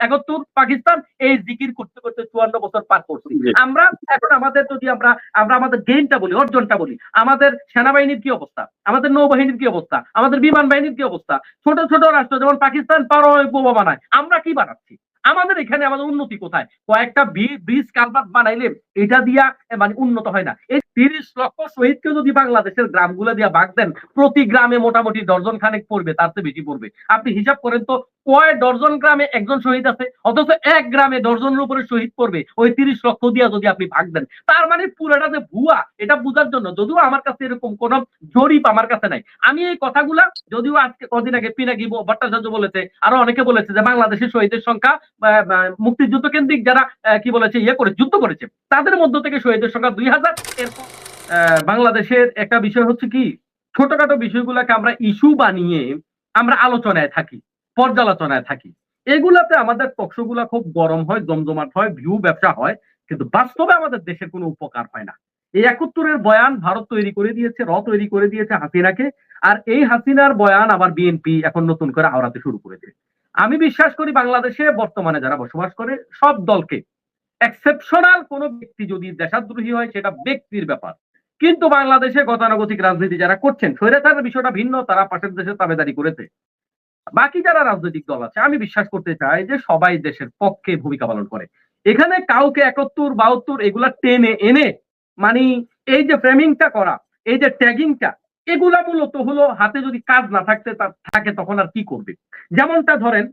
একাত্তর পাকিস্তান এই জিকির করতে করতে চুয়ান্ন বছর পার করছি। আমরা এখন আমাদের যদি আমরা আমরা আমাদের গেইনটা বলি অর্জনটা বলি আমাদের সেনাবাহিনীর কি অবস্থা? আমাদের নৌবাহিনীর কি অবস্থা? আমাদের বিমান বাহিনীর কি অবস্থা? ছোট ছোট রাষ্ট্র যেমন পাকিস্তান পারমাণবিক বোমা বানায়। আমরা কি বানাচ্ছি? আমাদের এখানে আমাদের উন্নতি কোথায়? কয়েকটা ব্রিজ কালভার্ট বানাইলে এটা দিয়া মানে উন্নত হয় না। এই তিরিশ লক্ষ শহীদকে যদি বাংলাদেশের গ্রামগুলো দিয়া ভাগ দেন, প্রতি গ্রামে মোটামুটি ডর্জন খানেক পড়বে, তার চেয়ে বেশি পড়বে। আপনি হিসাব করেন তো, কয় ডর্জন গ্রামে একজন শহীদ আছে? অথচ এক গ্রামে ডর্জনের উপরে শহীদ পড়বে, ওই তিরিশ লক্ষ দিয়া যদি আপনি ভাগ দেন। তার মানে পুরোটা যে ভুয়া, এটা বোঝার জন্য যদিও আমার কাছে এরকম কোন জরিপ আমার কাছে নাই। আমি এই কথাগুলা, যদিও আজকে কদিন আগে পিনাকি ভট্টাচার্য বলেছে, আরও অনেকে বলেছে যে বাংলাদেশের শহীদের সংখ্যা মুক্তিযুদ্ধ কেন্দ্রিক যারা কি বলেছে ইয়ে করে, যুদ্ধ করেছে, তাদের মধ্য থেকে শহীদের সংখ্যা দুই হাজার। বাংলাদেশের একটা বিষয় হচ্ছে কি, ছোটখাটো বিষয়গুলোকে আমরা ইস্যু বানিয়ে আমরা আলোচনায় থাকি, পর্যালোচনায় থাকি। এগুলাতে আমাদের পক্ষগুলা খুব গরম হয়, জমজমাট হয়, ভিউ ব্যবসা হয়, কিন্তু বাস্তবে আমাদের দেশের কোনো উপকার হয় না। এই একাত্তরের বয়ান ভারত তৈরি করে দিয়েছে, র তৈরি করে দিয়েছে হাসিনাকে, আর এই হাসিনার বয়ান আবার বিএনপি এখন নতুন করে আওড়াতে শুরু করেছে। আমি বিশ্বাস করি বাংলাদেশে বর্তমানে যারা বসবাস করে, সব দলকে এক্সেপশনাল কোনো ব্যক্তি যদি দেশাদ্রোহী হয়, সেটা ব্যক্তির ব্যাপার। কিন্তু বাংলাদেশে গতানুগতিক রাজনীতি যারা করছেন, স্বৈরাচারের বিষয়টা ভিন্ন, তারা পাশের দেশে তাবেদারি করেছে। বাকি যারা রাজনৈতিক দল আছে, আমি বিশ্বাস করতে চাই যে সবাই দেশের পক্ষে ভূমিকা পালন করে। এখানে কাউকে একাত্তর, বাহাত্তর, এগুলা টেনে এনে মানে এই যে ফ্রেমিংটা করা, এই যে ট্যাগিংটা এগুলা মূলত হলো হাতে যদি কাজ না থাকতে থাকে তখন আর কি করবে? যেমনটা ধরেন,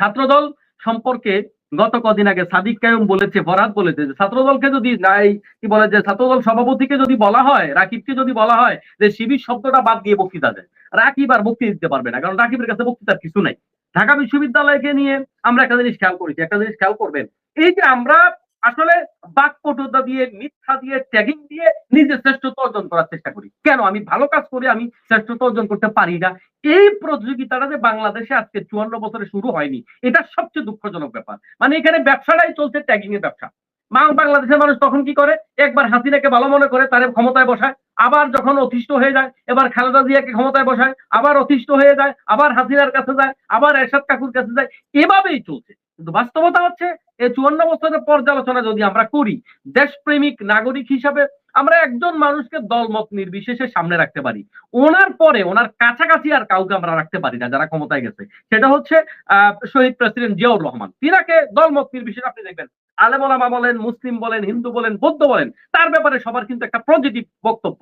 ছাত্রদল সম্পর্কে গত কদিন আগে সাদিক কায়ুম বলেছে, ফরাদ বলেছে যে ছাত্রদলকে যদি নাই, কি বলে যে ছাত্রদল সভাপতিকে যদি বলা হয়, রাকিবকে যদি বলা হয়, যে শিবির শব্দটা বাদ দিয়ে বক্তৃতা দেয়। রাকিব আর বক্তৃতা দিতে পারবে না, কারণ রাকিবের কাছে বক্তৃতার কিছু নাই। ঢাকা বিশ্ববিদ্যালয়কে নিয়ে আমরা একটা জিনিস খেয়াল করেছি, একটা জিনিস খেয়াল করবেন। এই যে আমরা আসলে বাকপটুতা দিয়ে, মিথ্যা দিয়ে ট্যাগিং দিয়ে নিজে শ্রেষ্ঠত্ব অর্জন করার চেষ্টা করি। কেন? আমি ভালো কাজ করে আমি শ্রেষ্ঠত্ব অর্জন করতে পারি না। এই প্রতিযোগিতাটা যে বাংলাদেশে আজকে চুয়ান্ন বছরে শুরু হয়নি, এটা সবচেয়ে দুঃখজনক ব্যাপার। মানে এখানে ব্যবসাটাই চলছে ট্যাগিং এর ব্যবসা। মা- বাংলাদেশের মানুষ তখন কি করে? একবার হাসিনাকে ভালো মনে করে তারে ক্ষমতায় বসায়, আবার যখন অতিষ্ঠ হয়ে যায়, এবার খালেদা জিয়াকে ক্ষমতায় বসায়, আবার অতিষ্ঠ হয়ে যায়, আবার হাসিনার কাছে যায়, আবার এরশাদ কাকুর কাছে যায়। এভাবেই চলছে। কিন্তু বাস্তবতা হচ্ছে এই চুয়ান্ন বছরের পর্যালোচনা যদি আমরা করি, দেশপ্রেমিক নাগরিক হিসাবে আমরা একজন মানুষকে দলমত নির্বিশেষে সামনে রাখতে পারি। ওনার পরে, ওনার কাছাকাছি আর কাউকে আমরা রাখতে পারি না, যারা ক্ষমতায় গেছে। সেটা হচ্ছে শহীদ প্রেসিডেন্ট জিয়াউর রহমান। তিনাকে দলমত নির্বিশেষে আপনি দেখবেন, আলেম ওলামা বলেন, মুসলিম বলেন, হিন্দু বলেন, বৌদ্ধ বলেন, তার ব্যাপারে সবার কিন্তু একটা পজিটিভ বক্তব্য।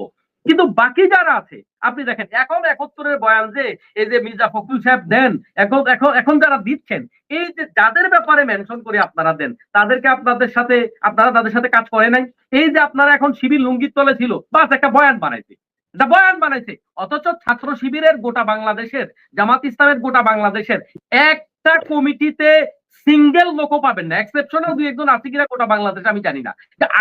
কিন্তু বাকি যারা আছে, আপনি দেখেন, এখন একত্তরের বয়ান যে, এই যে মির্জা ফখরুল সাহেব দেন, এখন এখন এখন যারা দিচ্ছেন, এই যে যাদের ব্যাপারে মেনশন করে আপনারা দেন, তাদেরকে আপনাদের সাথে, আপনারা তাদের সাথে কাজ করে নাই? এই যে আপনারা এখন শিবির লুঙ্গির তলে ছিল, বাস একটা বয়ান বানাইছে। বয়ান বানাইছে, অথচ ছাত্র শিবিরের গোটা বাংলাদেশের, জামাত ইসলামের গোটা বাংলাদেশের একটা কমিটিতে সিঙ্গেল লোকও পাবেন না। এক্সেপশনাল দুই একজন আছে কিনা গোটা বাংলাদেশে, আমি জানি না।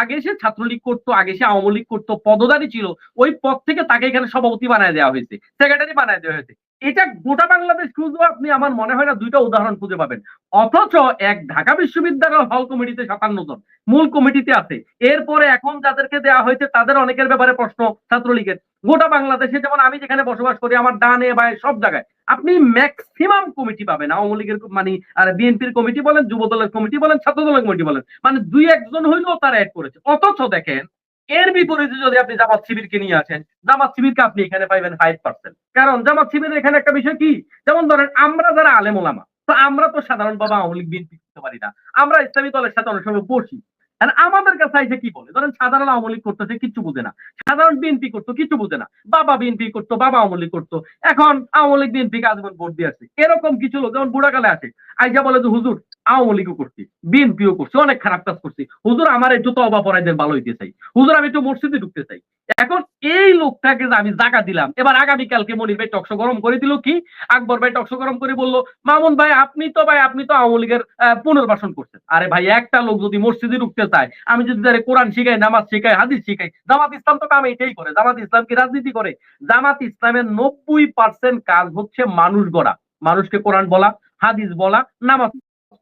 আগে সে ছাত্রলীগ করতো, আগে সে আওয়ামী লীগ করতো, পদধারী ছিল, ওই পদ থেকে তাকে এখানে সভাপতি বানায় দেওয়া হয়েছে সেক্রেটারি বানায় দেওয়া হয়েছে। এটা গোটা বাংলাদেশ খুঁজবো, আপনি আমার মনে হয় না দুইটা উদাহরণ খুঁজে পাবেন। অথচ এক ঢাকা বিশ্ববিদ্যালয় হল কমিটিতে সাতান্ন জন, মূল কমিটিতে আছে। এরপরে এখন যাদেরকে দেওয়া হয়েছে, তাদের অনেকের ব্যাপারে প্রশ্ন ছাত্রলীগের। গোটা বাংলাদেশে যেমন আমি যেখানে বসবাস করি, আমার ডানে বায়ে সব জায়গায়, আপনি ম্যাক্সিমাম কমিটি পাবেন। আওয়ামী লীগের মানে আর বিএনপির কমিটি বলেন যুব দলের কমিটি বলেন ছাত্র দলের কমিটি বলেন। মানে দুই একজন হইলেও তারা অ্যাড করেছে। অথচ দেখেন এর বিপরীতে যদি আপনি জামাত শিবিরকে নিয়ে আসেন, জামাত শিবিরকে আপনি এখানে পাইবেন ফাইভ পার্সেন্ট কারণ জামাত শিবিরের এখানে একটা বিষয় কি? যেমন ধরেন, আমরা যারা আলেম ওলামা, তো আমরা তো সাধারণ বাবা আওয়ামী লীগ বিএনপি করতে পারি না। আমরা ইসলামী দলের সাথে অনেক সময় বসি। আমাদের কাছে এসে কি বলে? ধরেন, সাধারণ আওয়ামী লীগ করতেছে, কিচ্ছু বুঝে না। সাধারণ বিএনপি করতো কিছু বুঝে না। বাবা বিএনপি করতো, বাবা আওয়ামী লীগ করতো। এখন আওয়ামী লীগ বিএনপি কে আজীবন ভোট দিয়ে আসছে এরকম কিছু লোক যেমন বুড়াকালে আছে আইজা বলে যে, হুজুর আওয়ামী লীগও করছি, বিএনপিও করছি, অনেক খারাপ কাজ করছি। হুজুর, আমার একটু তো অবা পড়াই দেন, ভালো হইতে চাই। হুজুর, আমি একটু মসজিদে ঢুকতে চাই। এখন এই লোকটাকে আমি জায়গা দিলাম, এবার আগামীকালকে মনির ভাই টকশো গরম করে দিল কি? আকবর ভাই টকশো গরম করে বলল, মামুন ভাই, আপনি তো ভাই, আপনি তো আওয়ামী লীগের পুনর্বাসন করছেন। আরে ভাই, একটা লোক যদি মসজিদে ঢুকতে চায়, আমি যদি তারে কোরআন শিখাই, নামাজ শিখাই, হাদিস শিখাই, জামাত ইসলাম তো কাম এটাই করে। জামাত ইসলাম কি রাজনীতি করে? জামাত ইসলামের নব্বই পার্সেন্ট কাজ হচ্ছে মানুষ গড়া। মানুষকে কোরআন বলা, হাদিস বলা, নামাজ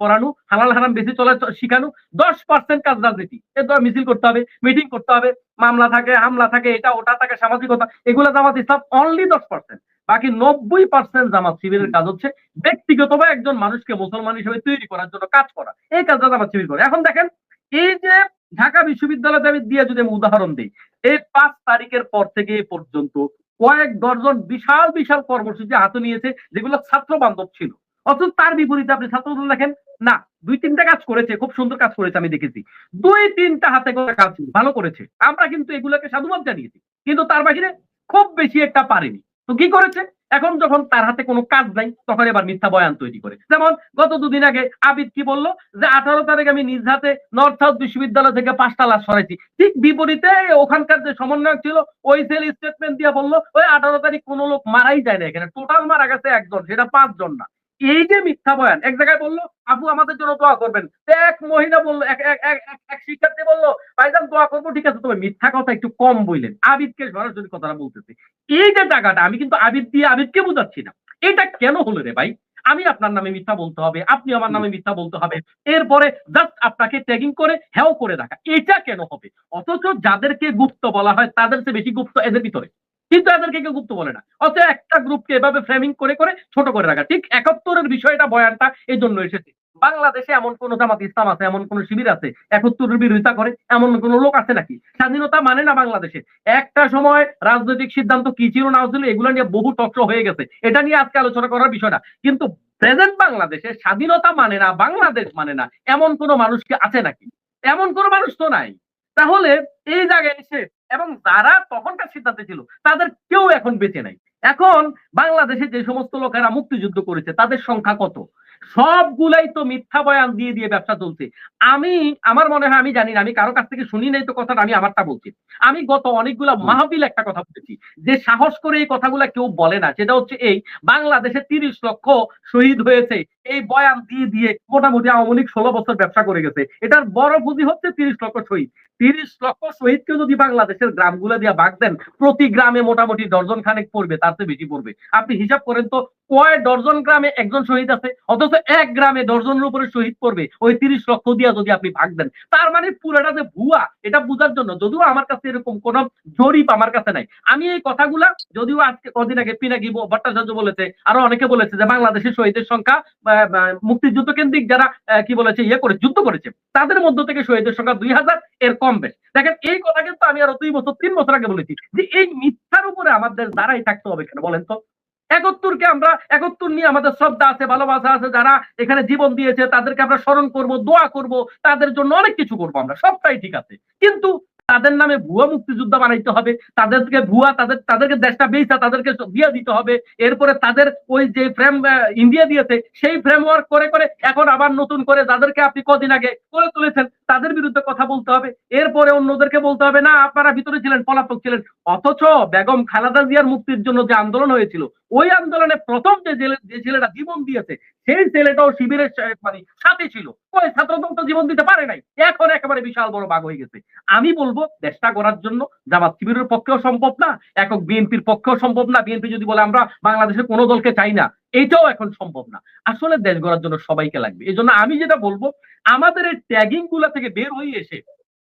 পড়ানো, হালাল হারাম বেশি চলা শিখানো, দশ পার্সেন্ট কাজ রাজনীতি। এর ধর মিছিল করতে হবে মিটিং করতে হবে, মামলা থাকে, হামলা থাকে, এটা ওটা থাকে, সামাজিকতা, এগুলো জামাত ইসলাম অনলি দশ পার্সেন্ট বাকি নব্বই পার্সেন্ট জামাত শিবিরের কাজ হচ্ছে ব্যক্তিগতভাবে একজন মানুষকে মুসলমান হিসেবে তৈরি করার জন্য কাজ করা। এই কাজটা জামাত শিবির করে। এখন দেখেন, এই যে ঢাকা বিশ্ববিদ্যালয়তে আমি দিয়ে যদি আমি উদাহরণ দিই, এই পাঁচ তারিখের পর থেকে পর্যন্ত কয়েক দর্জন বিশাল বিশাল কর্মসূচি হাতে নিয়েছে, যেগুলো ছাত্র বান্ধব ছিল। অথচ তার বিপরীতে আপনি ছাত্রদল দেখেন, না, দুই তিনটা কাজ করেছে, খুব সুন্দর কাজ করেছে, আমি দেখেছি। দুই তিনটা হাতে করে কাজ ভালো করেছে। আমরা কিন্তু এগুলোকে সাধুবাদ জানিয়েছি, কিন্তু তার বাহিরে খুব বেশি একটা পারেনি। তো কি করেছে? এখন যখন তার হাতে কোনো কাজ নাই, তখন এবার মিথ্যা বয়ান তৈরি করে। যেমন গত দুদিন আগে আবিদ কি বলল? যে আঠারো তারিখ আমি নিজ হাতে নর্থ সাউথ বিশ্ববিদ্যালয় থেকে পাঁচটা লাশ সরাইছি। ঠিক বিপরীতে ওখানকার যে সমন্বয়ক ছিল, ওই সেল স্টেটমেন্ট দিয়ে বলল, ওই আঠারো তারিখ কোনো লোক মারাই যায় না এখানে। টোটাল মারা গেছে একজন, সেটা পাঁচজন না। এই যে মিথ্যা বয়ান, এক জায়গায় বলল, আপু, আমাদের জন্য দোয়া করবেন। এক মহিলা বলল, এক শিক্ষার্থী বলল ভাইজান দোয়া করব, ঠিক আছে, তবে মিথ্যা কথা একটু কম বললেন। আবিদকে সরাসরি কথাটা বলতেছে। এই যে জায়গাটা, আমি কিন্তু আবিদ দিয়ে আবিদকে বোঝাচ্ছি না। এটা কেন হলো রে ভাই? আমি আপনার নামে মিথ্যা বলতে হবে, আপনি আমার নামে মিথ্যা বলতে হবে, এরপরে জাস্ট আপনাকে ট্যাগিং করে হ্যাও করে রাখা এটা কেন হবে? অথচ যাদেরকে গুপ্ত বলা হয়, তাদের চেয়ে বেশি গুপ্ত এদের ভিতরে। কিন্তু এদেরকে কেউ গুপ্ত বলে না। অথচ একটা গ্রুপকে এভাবে ফ্রেমিং করে করে ছোট করে রাখা। ঠিক একাত্তরের বিষয়টা বয়ানটা এই জন্য এসেছে। বাংলাদেশে এমন কোন জামাত, ইসলাম আছে, এমন কোন শিবির আছে, একাত্তরের বিরোধিতা করে, এমন কোন লোক আছে নাকি? স্বাধীনতা মানে না বাংলাদেশে? একটা সময় রাজনৈতিক সিদ্ধান্ত কি ছিল না ছিল, এগুলো নিয়ে বহু টক্র হয়ে গেছে। এটা নিয়ে আজকে আলোচনা করার বিষয় না। কিন্তু প্রেজেন্ট বাংলাদেশে স্বাধীনতা মানে না, বাংলাদেশ মানে না, এমন কোন মানুষকে আছে নাকি? এমন কোন মানুষ তো নাই। তাহলে এই জায়গায় এসে এবং যারা তখনকার সিদ্ধান্তে ছিল, তাদের কেউ এখন বেঁচে নাই। এখন বাংলাদেশে যে সমস্ত লোকেরা মুক্তিযুদ্ধ করেছে, তাদের সংখ্যা কত? সবগুলাই তো মিথ্যা বয়ান দিয়ে দিয়ে ব্যবসা চলছে। আমি আমার মনে হয় আমি জানি না আমি কারও কাছ থেকে শুনি নাই তো কথাটা আমি আমারটা বলছি। আমি গত অনেকগুলা মাহবিল একটা কথা বলেছি যে সাহস করে এই কথাগুলা কেউ বলে না। সেটা হচ্ছে এই বাংলাদেশে তিরিশ লক্ষ শহীদ হয়েছে। এই বয়ান দিয়ে দিয়ে মোটামুটি আওয়ামী লীগ ষোলো বছর ব্যবসা করে গেছে। এটার বড় পুঁজি হচ্ছে তিরিশ লক্ষ শহীদ। তিরিশ লক্ষ শহীদকে যদি বাংলাদেশের গ্রামগুলো দিয়ে ভাগ দেন প্রতি গ্রামে মোটামুটি ডর্জন খানেক পড়বে তার চেয়ে বেশি পড়বে। আপনি হিসাব করেন তো কয় ডর্জন গ্রামে একজন শহীদ আছে? অথচ এক গ্রামে ডর্জনের উপরে শহীদ পড়বে ওই তিরিশ লক্ষ দিয়া যদি আপনি ভাগ দেন। তার মানে পুরোটা যে ভুয়া, এটা বোঝার জন্য যদিও আমার কাছে এরকম কোন জরিপ আমার কাছে নাই। আমি এই কথাগুলা যদিও আজকে কদিন আগে পিনাকি ভট্টাচার্য বলেছে, আরও অনেকে বলেছে যে বাংলাদেশের শহীদের সংখ্যা মুক্তিযুদ্ধ কেন্দ্রিক যারা কি বলেছে ইয়ে করে, যুদ্ধ করেছে, তাদের মধ্য থেকে শহীদের সংখ্যা দুই হাজার এর কম বেশ। দেখেন, এই কথা কিন্তু আমি আরও দুই বছর, তিন বছর আগে বলেছি যে এই মিথ্যার উপরে আমাদের দাঁড়াই থাকতে হবে কেন বলেন তো? একাত্তরকে আমরা একাত্তর নিয়ে আমাদের শ্রদ্ধা আছে, ভালোবাসা আছে, যারা এখানে জীবন দিয়েছে, তাদেরকে আমরা স্মরণ করব, দোয়া করব, তাদের জন্য অনেক কিছু করব আমরা, সবটাই ঠিক আছে। কিন্তু তাদের নামে ভুয়া মুক্তিযুদ্ধ বানাইতে হবে, তাদেরকে ভুয়া, তাদের, তাদেরকে দেশটা বেচা তাদেরকে দিয়ে দিতে হবে, এরপরে তাদের ওই যে ফ্রেম ইন্ডিয়া দিয়েছে, সেই ফ্রেমওয়ার্ক করে করে এখন আবার নতুন করে, যাদেরকে আপনি কদিন আগে করে তুলেছেন তাদের বিরুদ্ধে কথা বলতে হবে। এরপরে অন্যদেরকে বলতে হবে, না, আপনারা ভিতরে ছিলেন, পলাতক ছিলেন। অথচ বেগম খালেদা জিয়ার মুক্তির জন্য যে আন্দোলন হয়েছিল, ওই আন্দোলনে প্রথম যে যে ছেলেটা জীবন দিয়েছে, সেই ছেলেটাও শিবিরের মানে সাথে ছিল। ওই ছাত্রদল তো জীবন দিতে পারে নাই। এখন একেবারে বিশাল বড় বাঘ হয়ে গেছে। আমি বলব, দেশটা করার জন্য জামাত শিবিরের পক্ষেও সম্ভব না, একক বিএনপির পক্ষেও সম্ভব না। বিএনপি যদি বলে, আমরা বাংলাদেশের কোনো দলকে চাই না। এটাও এখন সম্ভব না। আসলে দেশ গড়ার জন্য সবাইকে লাগবে। এই জন্য আমি যেটা বলব, আমাদের এই ট্যাগিংগুলা থেকে বের হয়ে এসে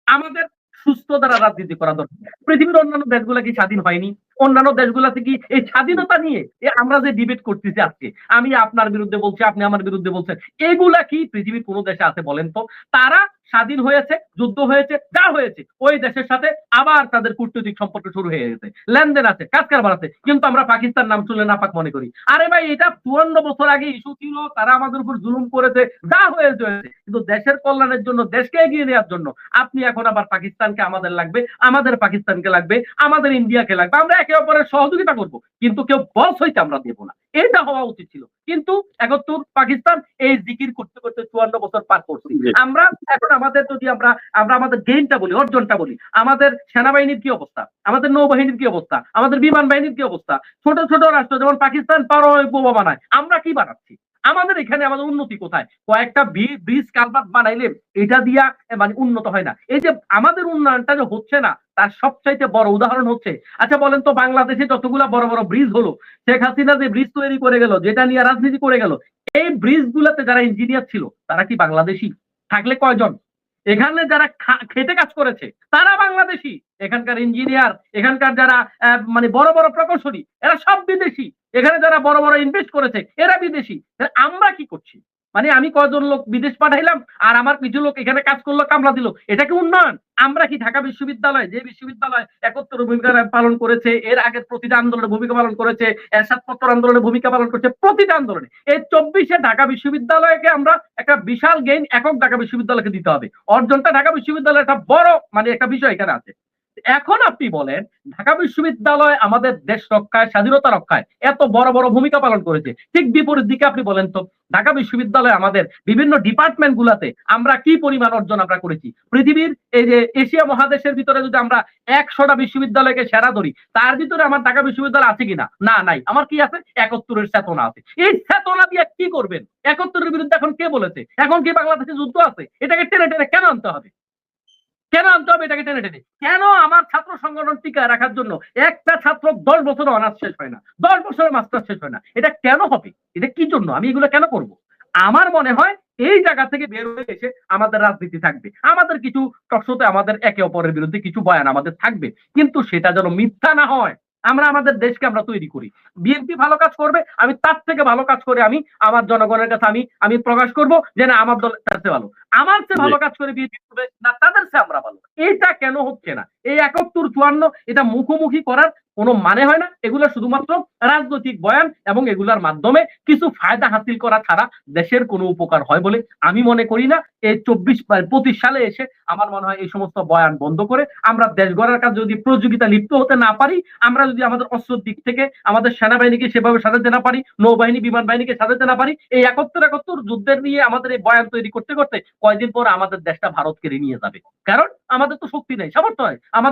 আমাদের সুস্থ দ্বারা রাজনীতি করা দরকার। পৃথিবীর অন্যান্য দেশগুলা কি স্বাধীন হয়নি? অন্যান্য দেশগুলাতে কি? এই স্বাধীনতা নিয়ে আমরা যে ডিবেট করতেছি আজকে, আমি আপনার বিরুদ্ধে বলছি, আপনি আমার বিরুদ্ধে বলছেন, এগুলা কি পৃথিবীর কোনো দেশে আছে বলেন তো? তারা স্বাধীন হয়েছে, যুদ্ধ হয়েছে, যা হয়েছে, ওই দেশের সাথে আবার তাদের কূটনৈতিক সম্পর্ক শুরু হয়ে গেছে। লেনদেন আছে, কাজ কারবার আছে, কিন্তু আমরা পাকিস্তান নাম শুনলে নাপাক মনে করি। আরে ভাই, এটা চুয়ান্ন বছর আগে ইস্যু ছিল, তারা আমাদের উপর জুলুম করেছে, যা হয়েছে কিন্তু দেশের কল্যাণের জন্য, দেশকে এগিয়ে নেওয়ার জন্য, আপনি এখন আবার পাকিস্তানকে আমাদের লাগবে, আমাদের পাকিস্তানকে লাগবে, আমাদের ইন্ডিয়াকে লাগবে, আমরা একে অপরের সহযোগিতা করব কিন্তু কেউ বস হইতে আমরা দেব না। এটা হওয়া উচিত ছিল। কিন্তু একাত্তর পাকিস্তান এই জিকির করতে করতে চুয়ান্ন বছর পার করছি। আমরা এখন আমাদের যদি আমরা আমরা আমাদের গেইনটা বলি অর্জনটা বলি আমাদের সেনাবাহিনীর কি অবস্থা? আমাদের নৌবাহিনীর কি অবস্থা? আমাদের বিমান বাহিনীর কি অবস্থা? ছোট ছোট রাষ্ট্র যেমন পাকিস্তান পারমাণবিক বোমা বানায়। আমরা কি বানাচ্ছি? আমাদের এখানে আমাদের উন্নতি কোথায়? কয়েকটা ব্রিজ কালভার্ট বানাইলে এটা দিয়া মানে উন্নত হয় না। এই যে আমাদের উন্নয়নটা যে হচ্ছে না, তার সবচাইতে বড় উদাহরণ হচ্ছে আচ্ছা বলেন তো বাংলাদেশে যতগুলা বড় বড় ব্রিজ হলো, শেখ হাসিনা যে ব্রিজ তৈরি করে গেল, যেটা নিয়ে রাজনীতি করে গেল, এই ব্রিজ গুলাতে যারা ইঞ্জিনিয়ার ছিল, তারা কি বাংলাদেশি? থাকলে কয়জন? এখানে যারা খেটে কাজ করেছে, তারা বাংলাদেশি। এখানকার ইঞ্জিনিয়ার এখানকার যারা মানে বড় বড় প্রকৌশলী, এরা সব বিদেশি। এখানে যারা বড় বড় ইনভেস্ট করেছে, এরা বিদেশি। আমরা কি করছি? মানে আমি কয়জন লোক বিদেশ পাঠাইলাম, আর আমার কিছু লোক এখানে কাজ করল, কামলা দিল। এটা কি উন্নয়ন? আমরা কি ঢাকা বিশ্ববিদ্যালয়, যে বিশ্ববিদ্যালয় একত্র ভূমিকা পালন করেছে, এর আগের প্রতিটা আন্দোলনে ভূমিকা পালন করেছে এরশাদ পত্তর আন্দোলনে ভূমিকা পালন করেছে, প্রতিটা আন্দোলনে। এই চব্বিশে ঢাকা বিশ্ববিদ্যালয়কে আমরা একটা বিশাল গেইন একক ঢাকা বিশ্ববিদ্যালয়কে দিতে হবে। অর্জনটা ঢাকা বিশ্ববিদ্যালয় একটা বড় মানে একটা বিষয় এখানে আছে। এখন আপনি বলেন, ঢাকা বিশ্ববিদ্যালয় আমাদের দেশ রক্ষায়, স্বাধীনতা রক্ষায় এত বড় বড় ভূমিকা পালন করেছে। ঠিক বিপরীত দিকে আপনি বলেন তো, ঢাকা বিশ্ববিদ্যালয় আমাদের বিভিন্ন ডিপার্টমেন্ট গুলাতে আমরা কি পরিমাণ অর্জন আমরা করেছি? পৃথিবীর এই যে এশিয়া মহাদেশের ভিতরে যদি আমরা একশোটা বিশ্ববিদ্যালয়কে সেরা ধরি, তার ভিতরে আমার ঢাকা বিশ্ববিদ্যালয় আছে কিনা? না, নাই। আমার কি আছে? একাত্তরের চেতনা আছে। এই চেতনা দিয়ে কি করবেন? একাত্তরের বিরুদ্ধে এখন কে বলেছে? এখন কি বাংলাদেশে যুদ্ধ আছে? এটাকে টেনে টেনে কেন আনতে হবে? কেন আনতে হবে এটাকে টেনে টেনে? কেন আমার ছাত্র সংগঠন টিকা রাখার জন্য একটা ছাত্র দশ বছর অনার্স শেষ হয় না? দশ বছরের মাস্টার শেষ হয় না। এটা কেন হবে? এটা কি জন্য? আমি এগুলো কেন করব? আমার মনে হয় এই জায়গা থেকে বের হয়ে এসে আমাদের রাজনীতি থাকবে। আমাদের কিছু টকশোতে আমাদের একে অপরের বিরুদ্ধে কিছু বয়ান আমাদের থাকবে। কিন্তু সেটা যেন মিথ্যা না হয়। আমরা আমাদের দেশকে আমরা তৈরি করি। বিএনপি ভালো কাজ করবে আমি তার থেকে ভালো কাজ করে আমি আমার জনগণের কাছে আমি আমি প্রকাশ করব যে না আমার দল তার চেয়ে ভালো। আমার চেয়ে ভালো কাজ করে বিএনপি করবে না তাদের চেয়ে আমরা ভালো। এটা কেন হচ্ছে না? এই একাত্তর চুয়ান্ন এটা মুখোমুখি করার কোনো মানে হয় না। এগুলো শুধুমাত্র রাজনৈতিক বয়ান এবং এগুলার মাধ্যমে কিছু ফায়দা হাসিল করা ছাড়া দেশের কোনো উপকার হয় বলে আমি মনে করি না। এই চব্বিশ পঁচিশ সালে এসে আমার মনে হয় এই সমস্ত বয়ান বন্ধ করে আমরা দেশ গড়ার কাজ যদি প্রযোগিতা লিপ্ত হতে না পারি, আমরা যদি আমাদের অস্ত্রের দিক থেকে আমাদের সেনাবাহিনীকে সেভাবে সাজাতে না পারি, নৌবাহিনী, বিমান বাহিনীকে সাজাতে না পারি, এই একাত্তর একাত্তর যুদ্ধের নিয়ে আমাদের এই বয়ান তৈরি করতে করতে কয়দিন পর আমাদের দেশটা ভারতকে নিয়ে যাবে। কারণ আমাদের তো শক্তি নেই, সামর্থ্য হয় আমাদের